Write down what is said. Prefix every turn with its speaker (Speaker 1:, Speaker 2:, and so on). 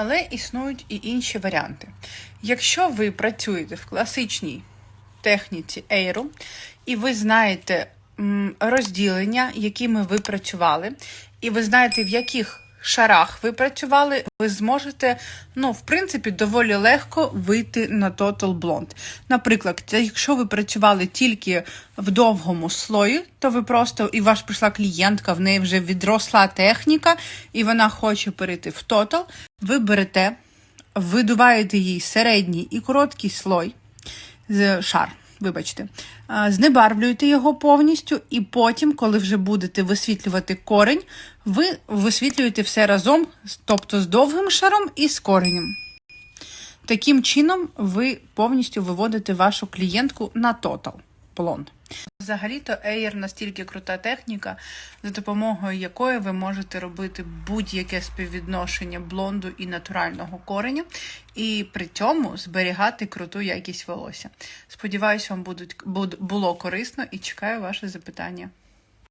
Speaker 1: Але існують і інші варіанти. Якщо ви працюєте в класичній техніці Ейру, і ви знаєте розділення, якими ви працювали, і ви знаєте, в яких шарах ви працювали, ви зможете, ну, в принципі, доволі легко вийти на Total Blonde. Наприклад, якщо ви працювали тільки в довгому слої, то ви просто і ваш прийшла клієнтка, в неї вже відросла техніка, і вона хоче перейти в Total, ви берете, видуваєте їй середній і короткий слой з шар. Вибачте, знебарвлюєте його повністю, і потім, коли вже будете висвітлювати корень, ви висвітлюєте все разом, тобто з довгим шаром і з коренем. Таким чином, ви повністю виводите вашу клієнтку на тотал блонд. Взагалі-то Air настільки крута техніка, за допомогою якої ви можете робити будь-яке співвідношення блонду і натурального кореня, і при цьому зберігати круту якість волосся. Сподіваюсь, вам будуть, буд- було корисно і чекаю ваші запитання.